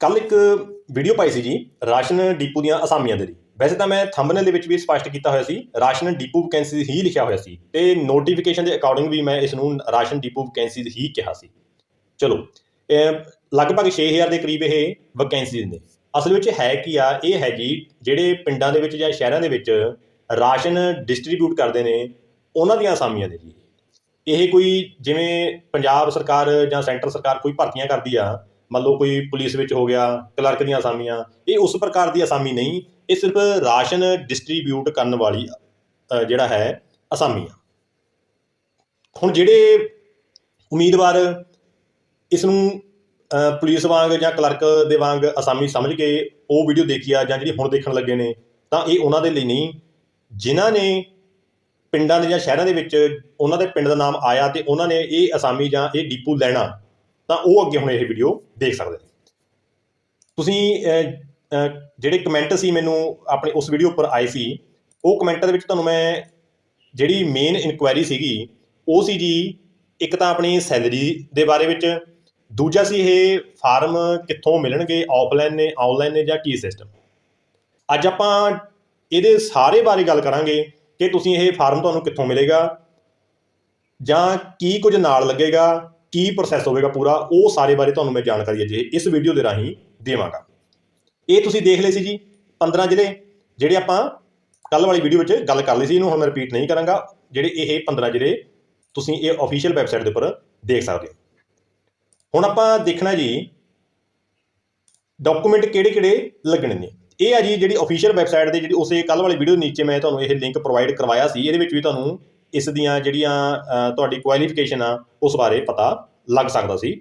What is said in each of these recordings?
ਕੱਲ ਇੱਕ ਵੀਡੀਓ ਪਾਈ ਸੀ ਜੀ, ਰਾਸ਼ਨ ਡੀਪੂ ਦੀਆਂ ਅਸਾਮੀਆਂ ਦੇ ਲਈ। ਵੈਸੇ ਤਾਂ ਮੈਂ ਥੰਬਨੇਲ ਦੇ ਵਿੱਚ ਵੀ ਸਪਸ਼ਟ ਕੀਤਾ ਹੋਇਆ ਸੀ, ਰਾਸ਼ਨ ਡੀਪੂ ਵੈਕੈਂਸੀ ਹੀ ਲਿਖਿਆ ਹੋਇਆ ਸੀ ਤੇ ਨੋਟੀਫਿਕੇਸ਼ਨ ਦੇ ਅਕੋਰਡਿੰਗ ਵੀ ਮੈਂ ਇਸ ਨੂੰ ਰਾਸ਼ਨ ਡੀਪੂ ਵੈਕੈਂਸੀਜ਼ ਹੀ ਕਿਹਾ ਸੀ। ਚਲੋ, ਇਹ ਲਗਭਗ 6000 ਦੇ ਕਰੀਬ ਇਹ ਵੈਕੈਂਸੀਜ਼ ਨੇ ਅਸਲ ਵਿੱਚ ਹੈ ਕੀ ਆ, ਇਹ ਹੈ ਜੀ, ਜਿਹੜੇ ਪਿੰਡਾਂ ਦੇ ਵਿੱਚ ਜਾਂ ਸ਼ਹਿਰਾਂ ਦੇ ਵਿੱਚ ਰਾਸ਼ਨ ਡਿਸਟ੍ਰੀਬਿਊਟ ਕਰਦੇ ਨੇ, ਉਹਨਾਂ ਦੀਆਂ ਅਸਾਮੀਆਂ ਨੇ ਜੀ। ਇਹ ਕੋਈ ਜਿਵੇਂ ਪੰਜਾਬ ਸਰਕਾਰ ਜਾਂ ਸੈਂਟਰ ਸਰਕਾਰ ਕੋਈ ਭਰਤੀਆਂ ਕਰਦੀ ਆ ਮੰਨ ਲਓ ਕੋਈ ਪੁਲਿਸ ਵਿੱਚ ਹੋ ਗਿਆ, ਕਲਰਕ ਦੀਆਂ ਅਸਾਮੀਆਂ, ਇਹ ਉਸ ਪ੍ਰਕਾਰ ਦੀ ਅਸਾਮੀ ਨਹੀਂ, ਇਹ ਸਿਰਫ ਰਾਸ਼ਨ ਡਿਸਟ੍ਰੀਬਿਊਟ ਕਰਨ ਵਾਲੀ ਜਿਹੜਾ ਹੈ ਅਸਾਮੀ ਆ ਹੁਣ ਜਿਹੜੇ ਉਮੀਦਵਾਰ ਇਸ ਨੂੰ ਪੁਲਿਸ ਵਾਂਗ ਜਾਂ ਕਲਰਕ ਦੇ ਵਾਂਗ ਅਸਾਮੀ ਸਮਝ ਕੇ ਉਹ ਵੀਡੀਓ ਦੇਖੀ ਆ ਜਾਂ ਜਿਹੜੀ ਹੁਣ ਦੇਖਣ ਲੱਗੇ ਨੇ, ਤਾਂ ਇਹ ਉਹਨਾਂ ਦੇ ਲਈ ਨਹੀਂ, ਜਿਨ੍ਹਾਂ ਨੇ ਪਿੰਡਾਂ ਦੇ ਜਾਂ ਸ਼ਹਿਰਾਂ ਦੇ ਵਿੱਚ ਉਹਨਾਂ ਦੇ ਪਿੰਡ ਦਾ ਨਾਮ ਆਇਆ ਤੇ ਉਹਨਾਂ ਨੇ ਇਹ ਅਸਾਮੀ ਜਾਂ ਇਹ ਡੀਪੂ ਲੈਣਾ ਤਾਂ ਉਹ ਅੱਗੇ ਹੁਣ ਇਹ ਵੀਡੀਓ ਦੇਖ ਸਕਦੇ ਨੇ ਤੁਸੀਂ ਜਿਹੜੇ ਕਮੈਂਟ ਸੀ ਮੈਨੂੰ ਆਪਣੇ ਉਸ ਵੀਡੀਓ ਉੱਪਰ ਆਏ ਸੀ, ਉਹ ਕਮੈਂਟਾਂ ਦੇ ਵਿੱਚ ਤੁਹਾਨੂੰ ਮੈਂ ਜਿਹੜੀ ਮੇਨ ਇਨਕੁਆਇਰੀ ਸੀਗੀ, ਉਹ ਸੀ ਜੀ, ਇੱਕ ਤਾਂ ਆਪਣੀ ਸੈਲਰੀ ਦੇ ਬਾਰੇ ਵਿੱਚ, ਦੂਜਾ ਸੀ ਇਹ ਫਾਰਮ ਕਿੱਥੋਂ ਮਿਲਣਗੇ ਆਫਲਾਈਨ ਨੇ ਆਨਲਾਈਨ ਨੇ ਜਾਂ ਕੀ ਸਿਸਟਮ ਅੱਜ ਆਪਾਂ ਇਹਦੇ ਸਾਰੇ ਬਾਰੇ ਗੱਲ ਕਰਾਂਗੇ ਕਿ ਤੁਸੀਂ ਇਹ ਫਾਰਮ ਤੁਹਾਨੂੰ ਕਿੱਥੋਂ ਮਿਲੇਗਾ, ਜਾਂ ਕੀ ਕੁਝ ਨਾਲ ਲੱਗੇਗਾ ਕੀ ਪ੍ਰੋਸੈਸ ਹੋਵੇਗਾ ਪੂਰਾ, ਉਹ ਸਾਰੇ ਬਾਰੇ ਤੁਹਾਨੂੰ ਮੈਂ ਜਾਣਕਾਰੀ ਅਜੇ ਇਸ ਵੀਡੀਓ ਦੇ ਰਾਹੀਂ ਦੇਵਾਂਗਾ। ਇਹ ਤੁਸੀਂ ਦੇਖ ਲਏ ਸੀ ਜੀ 15 ਜ਼ਿਲ੍ਹੇ, ਜਿਹੜੇ ਆਪਾਂ ਕੱਲ ਵਾਲੀ ਵੀਡੀਓ ਵਿੱਚ ਗੱਲ ਕਰ ਲਈ ਸੀ, ਇਹਨੂੰ ਹੁਣ ਮੈਂ ਰਿਪੀਟ ਨਹੀਂ ਕਰਾਂਗਾ, ਜਿਹੜੇ ਇਹ 15 ਜ਼ਿਲ੍ਹੇ ਤੁਸੀਂ ਇਹ ਅਫੀਸ਼ੀਅਲ ਵੈਬਸਾਈਟ ਦੇ ਉੱਪਰ ਦੇਖ ਸਕਦੇ ਹੋ। ਹੁਣ ਆਪਾਂ ਦੇਖਣਾ ਜੀ ਡਾਕੂਮੈਂਟ ਕਿਹੜੇ ਕਿਹੜੇ ਲੱਗਣੇ ਨੇ। ਇਹ ਆ ਜੀ ਜਿਹੜੀ ਅਫੀਸ਼ੀਅਲ ਵੈਬਸਾਈਟ ਦੇ ਜਿਹੜੀ ਉਸੇ ਕੱਲ ਵਾਲੀ ਵੀਡੀਓ ਦੇ ਨੀਚੇ ਮੈਂ ਤੁਹਾਨੂੰ ਇਹ ਲਿੰਕ ਪ੍ਰੋਵਾਈਡ ਕਰਵਾਇਆ ਸੀ, ਇਹਦੇ ਵਿੱਚ ਵੀ ਤੁਹਾਨੂੰ ਇਸ ਦੀਆਂ ਜਿਹੜੀਆਂ ਤੁਹਾਡੀ ਕੁਆਲੀਫਿਕੇਸ਼ਨ ਆ, ਉਸ ਬਾਰੇ ਪਤਾ ਲੱਗ ਸਕਦਾ ਸੀ।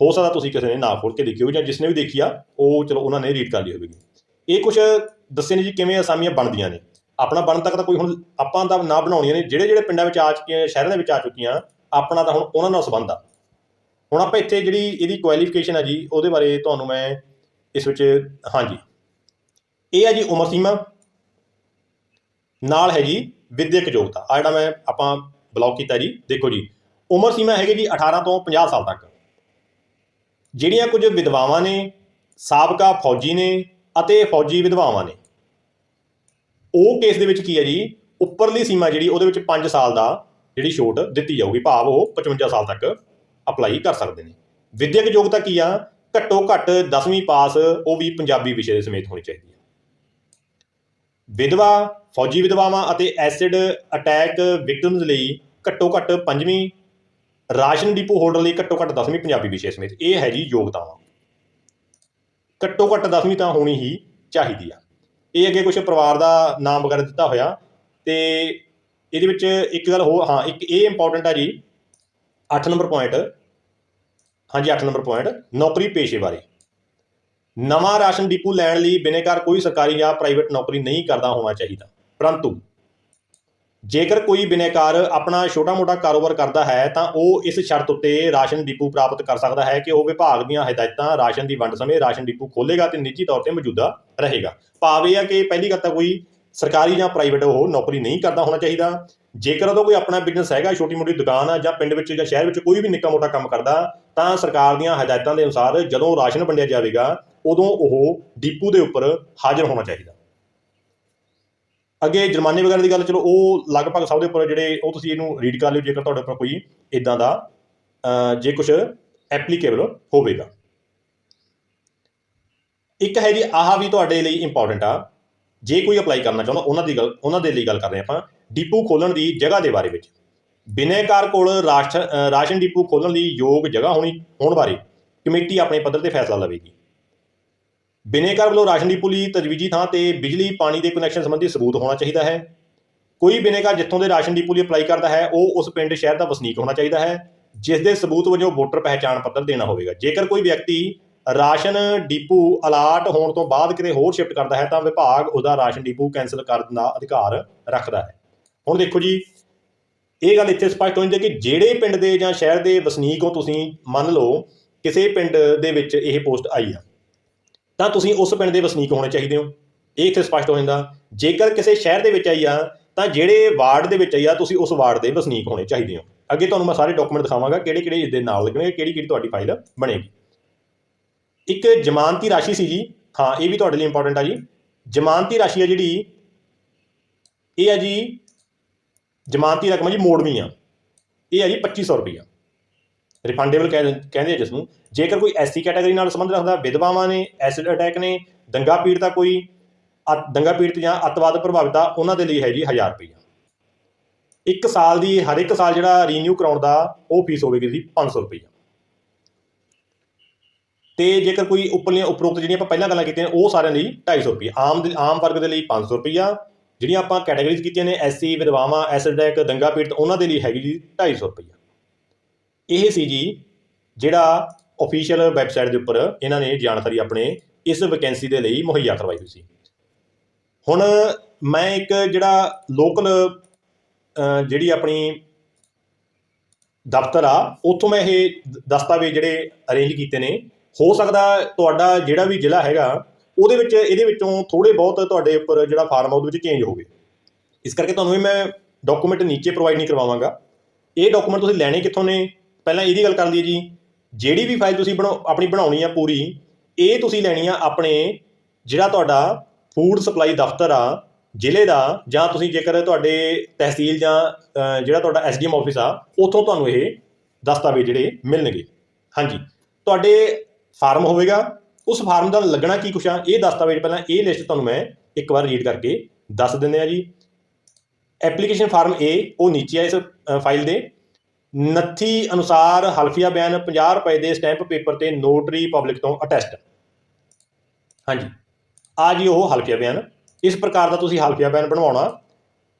ਹੋ ਸਕਦਾ ਤੁਸੀਂ ਕਿਸੇ ਨੇ ਨਾ ਖੋਲ ਕੇ ਦੇਖੀ ਹੋਵੇ ਜਾਂ ਜਿਸਨੇ ਵੀ ਦੇਖੀ ਆ, ਉਹ ਚਲੋ ਉਹਨਾਂ ਨੇ ਰੀਡ ਕਰ ਲਈ ਹੋਵੇਗੀ। ਇਹ ਕੁਝ ਦੱਸੇ ਨੇ ਜੀ ਕਿਵੇਂ ਅਸਾਮੀਆਂ ਬਣਦੀਆਂ ਨੇ। ਆਪਣਾ ਬਣਨ ਤੱਕ ਤਾਂ ਕੋਈ ਹੁਣ ਆਪਾਂ ਤਾਂ ਨਾ ਬਣਾਉਣੀਆਂ ਨੇ, ਜਿਹੜੇ ਜਿਹੜੇ ਪਿੰਡਾਂ ਵਿੱਚ ਆ ਚੁੱਕੀਆਂ, ਸ਼ਹਿਰਾਂ ਦੇ ਵਿੱਚ ਆ ਚੁੱਕੀਆਂ, ਆਪਣਾ ਤਾਂ ਹੁਣ ਉਹਨਾਂ ਨਾਲ ਸੰਬੰਧ ਆ। ਹੁਣ ਆਪਾਂ ਇੱਥੇ ਜਿਹੜੀ ਇਹਦੀ ਕੁਆਲੀਫਿਕੇਸ਼ਨ ਆ ਜੀ, ਉਹਦੇ ਬਾਰੇ ਤੁਹਾਨੂੰ ਮੈਂ ਇਸ ਵਿੱਚ, ਹਾਂਜੀ। ਇਹ ਆ ਜੀ ਉਮਰ ਸੀਮਾ। ਨਾਲ ਹੈ ਜੀ ਵਿਦਿਅਕ ਯੋਗਤਾ। ਆ ਜਿਹੜਾ ਮੈਂ ਆਪਾਂ ਬਲੌਕ ਕੀਤਾ ਜੀ, ਦੇਖੋ ਜੀ, ਉਮਰ ਸੀਮਾ ਹੈਗੀ ਜੀ 18 ਤੋਂ 50 ਸਾਲ ਤੱਕ। ਜਿਹੜੀਆਂ ਕੁਝ ਵਿਧਵਾਵਾਂ ਨੇ, ਸਾਬਕਾ ਫੌਜੀ ਨੇ ਅਤੇ ਫੌਜੀ ਵਿਧਵਾਵਾਂ ਨੇ, ਉਹ ਕੇਸ ਦੇ ਵਿੱਚ ਕੀ ਹੈ ਜੀ? ਉੱਪਰਲੀ ਸੀਮਾ ਜਿਹੜੀ, ਉਹਦੇ ਵਿੱਚ 5 ਸਾਲ ਦਾ ਜਿਹੜੀ ਛੋਟ ਦਿੱਤੀ ਜਾਊਗੀ, ਭਾਵ ਉਹ 55 ਸਾਲ ਤੱਕ ਅਪਲਾਈ ਕਰ ਸਕਦੇ ਨੇ। ਵਿਦਿਅਕ ਯੋਗਤਾ ਕੀ ਆ? ਘੱਟੋ ਘੱਟ 10ਵੀਂ ਪਾਸ ਉਹ ਵੀ ਪੰਜਾਬੀ ਵਿਸ਼ੇ ਦੇ ਸਮੇਤ ਹੋਣੀ ਚਾਹੀਦੀ ਹੈ। ਵਿਧਵਾ, ਫੌਜੀ ਵਿਧਵਾਵਾਂ ਅਤੇ ਐਸਿਡ ਅਟੈਕ ਵਿਕਟਮਸ ਲਈ ਘੱਟੋ ਘੱਟ ਪੰਜਵੀਂ ਰਾਸ਼ਨ ਡਿਪੂ ਹੋਲਡਰ ਲਈ ਘੱਟੋ ਘੱਟ 10ਵੀਂ ਪੰਜਾਬੀ ਵਿਸ਼ੇ ਸਮੇਤ ਇਹ ਹੈ ਜੀ ਯੋਗਤਾਵਾਂ। ਘੱਟੋ ਘੱਟ 10ਵੀਂ ਤਾਂ ਹੋਣੀ ਹੀ ਚਾਹੀਦੀ ਆ। ਇਹ ਅੱਗੇ ਕੁਝ ਪਰਿਵਾਰ ਦਾ ਨਾਮ ਵਗੈਰਾ ਦਿੱਤਾ ਹੋਇਆ ਤੇ ਇਹਦੇ ਵਿੱਚ ਇੱਕ ਗੱਲ ਹੋ ਹਾਂ, ਇੱਕ ਇਹ ਇੰਪੋਰਟੈਂਟ ਆ ਜੀ 8 ਨੰਬਰ ਪੁਆਇੰਟ ਹਾਂਜੀ 8 ਨੰਬਰ ਪੁਆਇੰਟ ਨੌਕਰੀ ਪੇਸ਼ੇ ਬਾਰੇ। ਨਵਾਂ ਰਾਸ਼ਨ ਡਿਪੂ ਲੈਣ ਲਈ ਬਿਨੇਕਾਰ ਕੋਈ ਸਰਕਾਰੀ ਜਾਂ ਪ੍ਰਾਈਵੇਟ ਨੌਕਰੀ ਨਹੀਂ ਕਰਦਾ ਹੋਣਾ ਚਾਹੀਦਾ। ਪਰੰਤੂ ਜੇਕਰ ਕੋਈ ਬਿਨੇਕਾਰ ਆਪਣਾ ਛੋਟਾ-ਮੋਟਾ ਕਾਰੋਬਾਰ ਕਰਦਾ ਹੈ, ਤਾਂ ਉਹ ਇਸ ਸ਼ਰਤ ਉੱਤੇ ਰਾਸ਼ਨ ਡਿਪੂ ਪ੍ਰਾਪਤ ਕਰ ਸਕਦਾ ਹੈ ਕਿ ਉਹ ਵਿਭਾਗ ਦੀਆਂ ਹਦਾਇਤਾਂ ਰਾਸ਼ਨ ਦੀ ਵੰਡ ਸਮੇਂ ਰਾਸ਼ਨ ਡਿਪੂ ਖੋਲੇਗਾ ਤੇ ਨਿੱਜੀ ਤੌਰ ਤੇ ਮੌਜੂਦਾ ਰਹੇਗਾ। ਭਾਵ ਇਹ ਹੈ ਕਿ ਪਹਿਲੀ ਗੱਲ ਤਾਂ ਕੋਈ ਸਰਕਾਰੀ ਜਾਂ ਪ੍ਰਾਈਵੇਟ ਉਹ ਨੌਕਰੀ ਨਹੀਂ ਕਰਦਾ ਹੋਣਾ ਚਾਹੀਦਾ। ਜੇਕਰ ਉਹਦਾ ਕੋਈ ਆਪਣਾ ਬਿਜ਼ਨਸ ਹੈਗਾ, ਛੋਟੀ-ਮੋਟੀ ਦੁਕਾਨ ਆ ਜਾਂ ਪਿੰਡ ਵਿੱਚ ਜਾਂ ਸ਼ਹਿਰ ਵਿੱਚ ਕੋਈ ਵੀ ਨਿੱਕਾ-ਮੋਟਾ ਕੰਮ ਕਰਦਾ, ਤਾਂ ਸਰਕਾਰ ਦੀਆਂ ਹਦਾਇਤਾਂ ਦੇ ਅਨੁਸਾਰ ਜਦੋਂ ਰਾਸ਼ਨ ਵੰਡਿਆ ਜਾਵੇਗਾ ਉਦੋਂ ਉਹ ਡੀਪੂ ਦੇ ਉੱਪਰ ਹਾਜ਼ਰ ਹੋਣਾ ਚਾਹੀਦਾ। ਅੱਗੇ ਜੁਰਮਾਨੇ ਵਗੈਰਾ ਦੀ ਗੱਲ ਚਲੋ ਉਹ ਲਗਭਗ ਸਭ ਦੇ ਉੱਪਰ ਜਿਹੜੇ ਉਹ ਤੁਸੀਂ ਇਹਨੂੰ ਰੀਡ ਕਰ ਲਿਓ ਜੇਕਰ ਤੁਹਾਡੇ ਉੱਪਰ ਕੋਈ ਇਦਾਂ ਦਾ ਜੇ ਕੁਝ ਐਪਲੀਕੇਬਲ ਹੋਵੇਗਾ। ਇੱਕ ਹੈ ਜੀ ਆਹ ਵੀ ਤੁਹਾਡੇ ਲਈ ਇੰਪੋਰਟੈਂਟ ਆ। ਜੇ ਕੋਈ ਅਪਲਾਈ ਕਰਨਾ ਚਾਹੁੰਦਾ ਉਹਨਾਂ ਦੀ ਗੱਲ ਉਹਨਾਂ ਦੇ ਲਈ ਗੱਲ ਕਰ ਰਹੇ ਆਪਾਂ। ਡਿਪੂ ਖੋਲਣ ਦੀ ਜਗ੍ਹਾ ਦੇ ਬਾਰੇ ਵਿੱਚ। ਬਿਨੇਕਾਰ ਕੋਲ ਰਾਸ਼ਨ ਅਹ, ਰਾਸ਼ਨ ਡਿਪੂ ਖੋਲਣ ਲਈ ਯੋਗ ਜਗ੍ਹਾ ਹੋਣੀ ਹੋਣ ਬਾਰੇ ਕਮੇਟੀ ਆਪਣੇ ਪੱਧਰ ਤੇ ਫੈਸਲਾ ਲਵੇਗੀ। ਬਿਨੇਕਾਰ ਵੱਲੋਂ ਰਾਸ਼ਨ ਡਿਪੂ ਲਈ ਤਜਵੀਜ਼ੀ ਥਾਂ ਤੇ ਬਿਜਲੀ, ਪਾਣੀ ਦੇ ਕਨੈਕਸ਼ਨ ਸੰਬੰਧੀ ਸਬੂਤ ਹੋਣਾ ਚਾਹੀਦਾ ਹੈ। ਕੋਈ ਬਿਨੇਕਾਰ ਜਿੱਥੋਂ ਦੇ ਰਾਸ਼ਨ ਡਿਪੂ ਲਈ ਅਪਲਾਈ ਕਰਦਾ ਹੈ, ਉਹ ਉਸ ਪਿੰਡ, ਸ਼ਹਿਰ ਦਾ ਵਸਨੀਕ ਹੋਣਾ ਚਾਹੀਦਾ ਹੈ, ਜਿਸ ਦੇ ਸਬੂਤ ਵਜੋਂ ਵੋਟਰ ਪਹਿਚਾਣ ਪੱਤਰ ਦੇਣਾ ਹੋਵੇਗਾ। ਜੇਕਰ ਕੋਈ ਵਿਅਕਤੀ ਰਾਸ਼ਨ, ਡਿਪੂ ਅਲਾਟ ਹੋਣ ਤੋਂ ਬਾਅਦ ਕਿਤੇ ਹੋਰ ਸ਼ਿਫਟ ਕਰਦਾ ਹੈ, ਤਾਂ ਵਿਭਾਗ ਉਹਦਾ ਰਾਸ਼ਨ, ਡਿਪੂ ਕੈਨਸਲ ਕਰਨ ਦਾ ਅਧਿਕਾਰ ਰੱਖਦਾ ਹੈ। ਹੁਣ ਦੇਖੋ ਜੀ, ਇਹ ਗੱਲ ਇੱਥੇ ਸਪਸ਼ਟ ਹੋ ਜਾਂਦੀ ਹੈ ਕਿ ਜਿਹੜੇ ਪਿੰਡ ਦੇ ਜਾਂ ਸ਼ਹਿਰ ਦੇ ਵਸਨੀਕ ਹੋ, ਤੁਸੀਂ ਮੰਨ ਲਓ, ਕਿਸੇ ਪਿੰਡ ਦੇ ਵਿੱਚ ਇਹ ਪੋਸਟ ਆਈ ਆ। ਤਾਂ ਤੁਸੀਂ ਉਸ ਪਿੰਡ ਦੇ ਵਸਨੀਕ ਹੋਣੇ ਚਾਹੀਦੇ ਹੋ। ਇਹ ਇੱਥੇ ਸਪਸ਼ਟ ਹੋ ਜਾਂਦਾ। ਜੇਕਰ ਕਿਸੇ ਸ਼ਹਿਰ ਦੇ ਵਿੱਚ ਆਈ ਆ, ਤਾਂ ਜਿਹੜੇ ਵਾਰਡ ਦੇ ਵਿੱਚ ਆਈ ਆ, ਤੁਸੀਂ ਉਸ ਵਾਰਡ ਦੇ ਵਸਨੀਕ ਹੋਣੇ ਚਾਹੀਦੇ ਹੋ। ਅੱਗੇ ਤੁਹਾਨੂੰ ਮੈਂ ਸਾਰੇ ਡਾਕੂਮੈਂਟ ਦਿਖਾਵਾਂਗਾ ਕਿਹੜੇ ਕਿਹੜੇ ਇਸ ਦੇ ਨਾਲ ਲੱਗਣਗੇ ਕਿਹੜੀ ਕਿਹੜੀ ਤੁਹਾਡੀ ਫਾਈਲ ਬਣੇਗੀ। ਇੱਕ ਜ਼ਮਾਨਤੀ ਰਾਸ਼ੀ ਸੀ ਜੀ। ਹਾਂ, ਇਹ ਵੀ ਤੁਹਾਡੇ ਲਈ ਇੰਪੋਰਟੈਂਟ ਆ ਜੀ। ਜ਼ਮਾਨਤੀ ਰਾਸ਼ੀ ਆ ਜਿਹੜੀ, ਇਹ ਆ ਜੀ, ਜ਼ਮਾਨਤੀ ਰਕਮ ਆ ਜੀ, ਮੋੜਵੀਂ ਆ। ਇਹ ਆ ਜੀ 2500 ਰੁਪਈਆ। ਰਿਫੰਡੇਬਲ ਕਹਿੰਦੇ ਜਿਸ ਨੂੰ ਜੇਕਰ ਕੋਈ ਐਸਸੀ ਕੈਟਾਗਰੀ ਨਾਲ ਸੰਬੰਧ ਰੱਖਦਾ ਵਿਧਵਾਵਾਂ ਨੇ ਐਸਿਡ ਅਟੈਕ ਨੇ, ਦੰਗਾ ਪੀੜਤਾ ਕੋਈ ਅ- ਦੰਗਾ ਪੀੜਤ ਜਾਂ ਅੱਤਵਾਦ ਪ੍ਰਭਾਵਿਤ ਆ, ਉਹਨਾਂ ਦੇ ਲਈ ਹੈ ਜੀ 1000 ਰੁਪਈਆ। ਇੱਕ ਸਾਲ ਦੀ, ਹਰ ਇੱਕ ਸਾਲ ਜਿਹੜਾ ਰੀਨਿਊ ਕਰਾਉਣ ਦਾ, ਉਹ ਫੀਸ ਹੋਵੇਗੀ ਜੀ 500 ਰੁਪਈਆ। ਤੇ ਜੇਕਰ ਕੋਈ ਉੱਪਰਲੀਆਂ, ਉਪਰੋਕਤ ਜਿਹੜੀਆਂ ਆਪਾਂ ਪਹਿਲਾਂ ਗੱਲਾਂ ਕੀਤੀਆਂ ਉਹ ਸਾਰਿਆਂ ਲਈ 250 ਰੁਪਏ ਆਮ ਦੇ- ਆਮ ਵਰਗ ਦੇ ਲਈ 500 ਰੁਪਈਆ। ਜਿਹੜੀਆਂ ਆਪਾਂ ਕੈਟਾਗਰੀਜ਼ ਕੀਤੀਆਂ ਨੇ ਐਸਸੀ ਵਿਧਵਾਵਾਂ ਐਸਿਡ ਅਟੈਕ ਦੰਗਾ ਪੀੜਤ, ਉਹਨਾਂ ਦੇ ਲਈ ਹੈਗੀ ਜੀ 250 ਰੁਪਈਆ। ਇਹ ਸੀ ਜੀ ਜਿਹੜਾ ਅਫੀਸ਼ੀਅਲ ਵੈਬਸਾਈਟ ਦੇ ਉੱਪਰ ਇਹਨਾਂ ਨੇ ਜਾਣਕਾਰੀ ਆਪਣੇ ਇਸ ਵੈਕੈਂਸੀ ਦੇ ਲਈ ਮੁਹੱਈਆ ਕਰਵਾਈ ਹੋਈ ਸੀ। ਹੁਣ ਮੈਂ ਇੱਕ ਜਿਹੜਾ ਲੋਕਲ ਜਿਹੜੀ ਆਪਣੀ ਦਫ਼ਤਰ ਆ, ਉੱਥੋਂ ਮੈਂ ਇਹ ਦਸਤਾਵੇਜ਼ ਜਿਹੜੇ ਅਰੇਂਜ ਕੀਤੇ ਨੇ, ਹੋ ਸਕਦਾ ਤੁਹਾਡਾ ਜਿਹੜਾ ਵੀ ਜ਼ਿਲ੍ਹਾ ਹੈਗਾ, ਉਹਦੇ ਵਿੱਚ, ਇਹਦੇ ਵਿੱਚੋਂ ਥੋੜੇ ਬਹੁਤ ਤੁਹਾਡੇ ਉੱਪਰ ਜਿਹੜਾ ਫਾਰਮ ਆ, ਉਹਦੇ ਵਿੱਚ ਚੇਂਜ ਹੋਵੇ। ਇਸ ਕਰਕੇ ਤੁਹਾਨੂੰ ਇਹ ਮੈਂ ਡਾਕੂਮੈਂਟ ਨੀਚੇ ਪ੍ਰੋਵਾਈਡ ਨਹੀਂ ਕਰਵਾਵਾਂਗਾ। ਇਹ ਡਾਕੂਮੈਂਟ ਤੁਸੀਂ ਲੈਣੇ ਕਿੱਥੋਂ ਨੇ? ਪਹਿਲਾਂ ਇਹਦੀ ਗੱਲ ਕਰ ਲਈਏ ਜੀ, ਜਿਹੜੀ ਵੀ ਫਾਈਲ ਤੁਸੀਂ ਬਣਾਓ ਆਪਣੀ ਬਣਾਉਣੀ ਆ ਪੂਰੀ, ਇਹ ਤੁਸੀਂ ਲੈਣੀ ਆ ਆਪਣੇ ਜਿਹੜਾ ਤੁਹਾਡਾ ਫੂਡ ਸਪਲਾਈ ਦਫ਼ਤਰ ਆ, ਜ਼ਿਲ੍ਹੇ ਦਾ, ਜਾਂ ਤੁਸੀਂ ਜੇਕਰ ਤੁਹਾਡੇ ਤਹਿਸੀਲ ਜਾਂ ਜਿਹੜਾ ਤੁਹਾਡਾ ਐਸਡੀਐਮ ਆਫਿਸ ਆ, ਉੱਥੋਂ ਤੁਹਾਨੂੰ ਇਹ ਦਸਤਾਵੇਜ਼ ਜਿਹੜੇ ਮਿਲਣਗੇ। ਹਾਂਜੀ। ਤੁਹਾਡੇ ਫਾਰਮ ਹੋਵੇਗਾ, ਉਸ ਫਾਰਮ ਦਾ ਲੱਗਣਾ ਕੀ ਕੁਛ ਆ, ਇਹ ਦਸਤਾਵੇਜ਼ ਪਹਿਲਾਂ ਇਹ ਲਿਸਟ ਤੁਹਾਨੂੰ ਮੈਂ ਇੱਕ ਵਾਰ ਰੀਡ ਕਰਕੇ ਦੱਸ ਦਿੰਦੇ ਆ ਜੀ। ਐਪਲੀਕੇਸ਼ਨ ਫਾਰਮ A, ਉਹ ਨੀਚੇ ਆ ਇਸ ਫਾਈਲ ਦੇ। ਨੱਥੀ ਅਨੁਸਾਰ ਹਲਫੀਆ ਬਿਆਨ 50 ਰੁਪਏ ਦੇ ਸਟੈਂਪ ਪੇਪਰ ਤੇ ਨੋਟਰੀ ਪਬਲਿਕ ਤੋਂ ਅਟੈਸਟ। ਹਾਂਜੀ। ਆ ਜੀ ਉਹ ਹਲਫੀਆ ਬਿਆਨ। ਇਸ ਪ੍ਰਕਾਰ ਦਾ ਤੁਸੀਂ ਹਲਫੀਆ ਬਿਆਨ ਬਣਵਾਉਣਾ।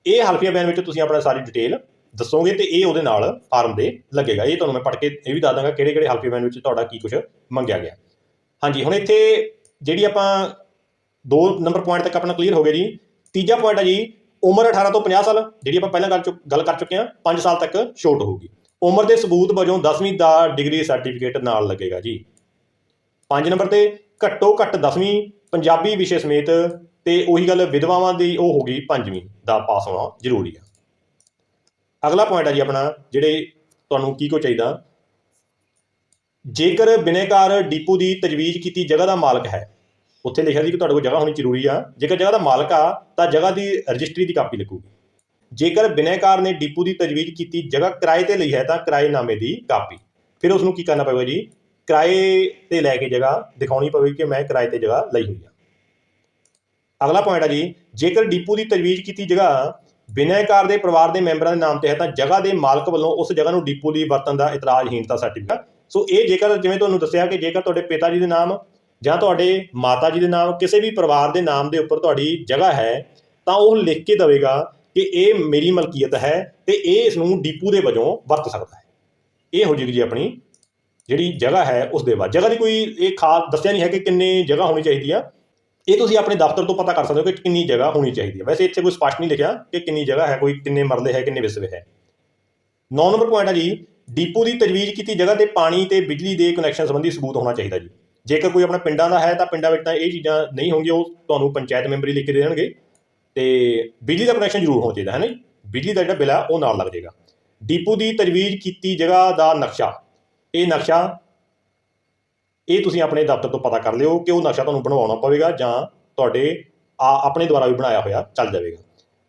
ਇਹ ਹਲਫੀਆ ਬਿਆਨ ਵਿੱਚ ਤੁਸੀਂ ਆਪਣਾ ਸਾਰੀ ਡਿਟੇਲ ਦੱਸੋਗੇ ਤੇ ਇਹ ਉਹਦੇ ਨਾਲ ਫਾਰਮ ਦੇ ਲੱਗੇਗਾ। ਇਹ ਤੁਹਾਨੂੰ ਮੈਂ ਪੜ੍ਹ ਕੇ ਇਹ ਵੀ ਦੱਸ ਦਾਂਗਾ ਕਿਹੜੇ ਕਿਹੜੇ ਹਲਫੀਆ ਬਿਆਨ ਵਿੱਚ ਤੁਹਾਡਾ ਕੀ ਕੁਝ ਮੰਗਿਆ ਗਿਆ। ਹਾਂਜੀ, ਹੁਣ ਇੱਥੇ ਜਿਹੜੀ ਆਪਾਂ ਦੋ ਨੰਬਰ ਪੁਆਇੰਟ ਤੱਕ ਆਪਣਾ ਕਲੀਅਰ ਹੋ ਗਿਆ ਜੀ। ਤੀਜਾ ਪੁਆਇੰਟ ਹੈ ਜੀ, ਉਮਰ 18 ਤੋਂ 50 ਸਾਲ, ਜਿਹੜੀ ਆਪਾਂ ਪਹਿਲਾਂ ਗੱਲ ਚੁੱਕ- ਗੱਲ ਕਰ ਚੁੱਕੇ ਹਾਂ 5 ਸਾਲ ਤੱਕ ਛੋਟ ਹੋਊਗੀ। ਉਮਰ ਦੇ ਸਬੂਤ ਵਜੋਂ 10ਵੀਂ ਦਾ ਡਿਗਰੀ ਸਰਟੀਫਿਕੇਟ ਨਾਲ ਲੱਗੇਗਾ ਜੀ। 5 ਨੰਬਰ ਤੇ ਘੱਟੋ ਘੱਟ 10ਵੀਂ ਪੰਜਾਬੀ ਵਿਸ਼ੇ ਸਮੇਤ ਤੇ ਉਹੀ ਗੱਲ ਵਿਧਵਾਵਾਂ ਦੀ ਉਹ ਹੋ ਗਈ 5ਵੀਂ ਦਾ ਪਾਸ ਹੋਣਾ ਜ਼ਰੂਰੀ ਆ। ਅਗਲਾ ਪੁਆਇੰਟ ਆ ਜੀ ਆਪਣਾ, ਜਿਹੜੇ ਤੁਹਾਨੂੰ ਕੀ ਕੋ ਚਾਹੀਦਾ। ਜੇਕਰ ਬਿਨੇਕਾਰ ਡੀਪੂ ਦੀ ਤਜਵੀਜ਼ ਕੀਤੀ ਜਗ੍ਹਾ ਦਾ ਮਾਲਕ ਹੈ, ਉੱਥੇ ਲਿਖਿਆ ਸੀ ਕਿ ਤੁਹਾਡੇ ਕੋਲ ਜਗ੍ਹਾ ਹੋਣੀ ਜ਼ਰੂਰੀ ਆ। ਜੇਕਰ ਜਗ੍ਹਾ ਦਾ ਮਾਲਕ ਆ, ਤਾਂ ਜਗ੍ਹਾ ਦੀ ਰਜਿਸਟਰੀ ਦੀ ਕਾਪੀ ਲੱਗੂਗੀ। ਜੇਕਰ ਬਿਨੈਕਾਰ ਨੇ ਡੀਪੂ ਦੀ ਤਜਵੀਜ਼ ਕੀਤੀ, ਜਗ੍ਹਾ ਕਿਰਾਏ ਤੇ ਲਈ ਹੈ ਤਾਂ ਕਿਰਾਏਨਾਮੇ ਦੀ ਕਾਪੀ। ਫਿਰ ਉਸ ਨੂੰ ਕੀ ਕਰਨਾ ਪਵੇਗਾ ਜੀ? ਕਿਰਾਏ ਤੇ ਲੈ ਕੇ ਜਗ੍ਹਾ ਦਿਖਾਉਣੀ ਪਵੇਗੀ ਕਿ ਮੈਂ ਕਿਰਾਏ ਤੇ ਜਗ੍ਹਾ ਲਈ ਹੋਈ ਆ। ਅਗਲਾ ਪੁਆਇੰਟ ਆ ਜੀ, ਜੇਕਰ ਡੀਪੂ ਦੀ ਤਜਵੀਜ਼ ਕੀਤੀ ਜਗ੍ਹਾ ਬਿਨੈਕਾਰ ਦੇ ਪਰਿਵਾਰ ਦੇ ਮੈਂਬਰਾਂ ਦੇ ਨਾਮ ਤੇ ਹੈ ਤਾਂ ਜਗ੍ਹਾ ਦੇ ਮਾਲਕ ਵੱਲੋਂ ਉਸ ਜਗ੍ਹਾ ਨੂੰ ਡੀਪੂ ਲਈ ਵਰਤਣ ਦਾ ਇਤਰਾਜ਼ਹੀਣਤਾ ਸਰਟੀਫਿਕੇਟ ਸੋ ਇਹ ਜੇਕਰ ਜਿਵੇਂ ਤੁਹਾਨੂੰ ਦੱਸਿਆ ਕਿ ਜੇਕਰ ਤੁਹਾਡੇ ਪਿਤਾ ਜੀ ਦੇ ਨਾਮ ਜਾਂ ਤੁਹਾਡੇ ਮਾਤਾ ਜੀ ਦੇ ਨਾਮ, ਕਿਸੇ ਵੀ ਪਰਿਵਾਰ ਦੇ ਨਾਮ ਦੇ ਉੱਪਰ ਤੁਹਾਡੀ ਜਗ੍ਹਾ ਹੈ, ਤਾਂ ਉਹ ਲਿਖ ਕੇ ਦੇਵੇਗਾ ਕਿ ਇਹ ਮੇਰੀ ਮਲਕੀਅਤ ਹੈ ਤੇ ਇਹ ਇਸ ਨੂੰ ਡੀਪੂ ਦੇ ਵਜੋਂ ਵਰਤ ਸਕਦਾ ਹੈ। ਇਹ ਹੋ ਜੇਗੀ ਜੀ ਆਪਣੀ ਜਿਹੜੀ ਜਗ੍ਹਾ ਹੈ, ਉਸ ਦੇ ਬਾਅਦ ਜਗ੍ਹਾ ਦੀ ਕੋਈ ਇਹ ਖਾਸ ਦੱਸਿਆ ਨਹੀਂ ਹੈ ਕਿ ਕਿੰਨੇ ਜਗ੍ਹਾ ਹੋਣੀ ਚਾਹੀਦੀ ਆ। ਇਹ ਤੁਸੀਂ ਆਪਣੇ ਦਫ਼ਤਰ ਤੋਂ ਪਤਾ ਕਰ ਸਕਦੇ ਹੋ ਕਿ ਕਿੰਨੀ ਜਗ੍ਹਾ ਹੋਣੀ ਚਾਹੀਦੀ ਹੈ। ਵੈਸੇ ਇੱਥੇ ਕੋਈ ਸਪਸ਼ਟ ਨਹੀਂ ਲਿਖਿਆ ਕਿ ਕਿੰਨੀ ਜਗ੍ਹਾ ਹੈ, ਕੋਈ ਕਿੰਨੇ ਮਰਲੇ ਹੈ, ਕਿੰਨੇ ਵਿਸਵੇ ਹੈ। 9 ਨੰਬਰ ਪੁਆਇੰਟ ਹੈ ਜੀ, ਡੀਪੂ ਦੀ ਤਜਵੀਜ਼ ਕੀਤੀ ਜਗ੍ਹਾ ਤੇ ਪਾਣੀ ਤੇ ਬਿਜਲੀ ਦੇ ਕਨੈਕਸ਼ਨ ਸੰਬੰਧੀ ਸਬੂਤ ਹੋਣਾ ਚਾਹੀਦਾ ਜੀ। ਜੇਕਰ ਕੋਈ ਆਪਣਾ ਪਿੰਡਾਂ ਦਾ ਹੈ ਤਾਂ ਪਿੰਡਾਂ ਵਿੱਚ ਤਾਂ ਇਹ ਚੀਜ਼ਾਂ ਨਹੀਂ ਹੋਣਗੀਆਂ, ਉਹ ਤੁਹਾਨੂੰ ਪੰਚਾਇਤ ਮੈਂਬਰ ਹੀ ਲਿਖ ਕੇ ਦੇਣਗੇ। ਤੇ ਬਿਜਲੀ ਦਾ ਕਨੈਕਸ਼ਨ ਜ਼ਰੂਰ ਹੋਣਾ ਚਾਹੀਦਾ ਹੈ ਨਾ ਜੀ? ਬਿਜਲੀ ਦਾ ਜਿਹੜਾ ਬਿੱਲ ਆ, ਉਹ ਨਾਲ ਲੱਗ ਜਾਏਗਾ। ਡੀਪੂ ਦੀ ਤਜਵੀਜ਼ ਕੀਤੀ ਜਗ੍ਹਾ ਦਾ ਨਕਸ਼ਾ। ਇਹ ਨਕਸ਼ਾ, ਇਹ ਤੁਸੀਂ ਆਪਣੇ ਦਫ਼ਤਰ ਤੋਂ ਪਤਾ ਕਰ ਲਿਓ ਕਿ ਉਹ ਨਕਸ਼ਾ ਤੁਹਾਨੂੰ ਬਣਵਾਉਣਾ ਪਵੇਗਾ ਜਾਂ ਤੁਹਾਡੇ ਆ, ਆਪਣੇ ਦੁਆਰਾ ਵੀ ਬਣਾਇਆ ਹੋਇਆ ਚੱਲ ਜਾਵੇਗਾ।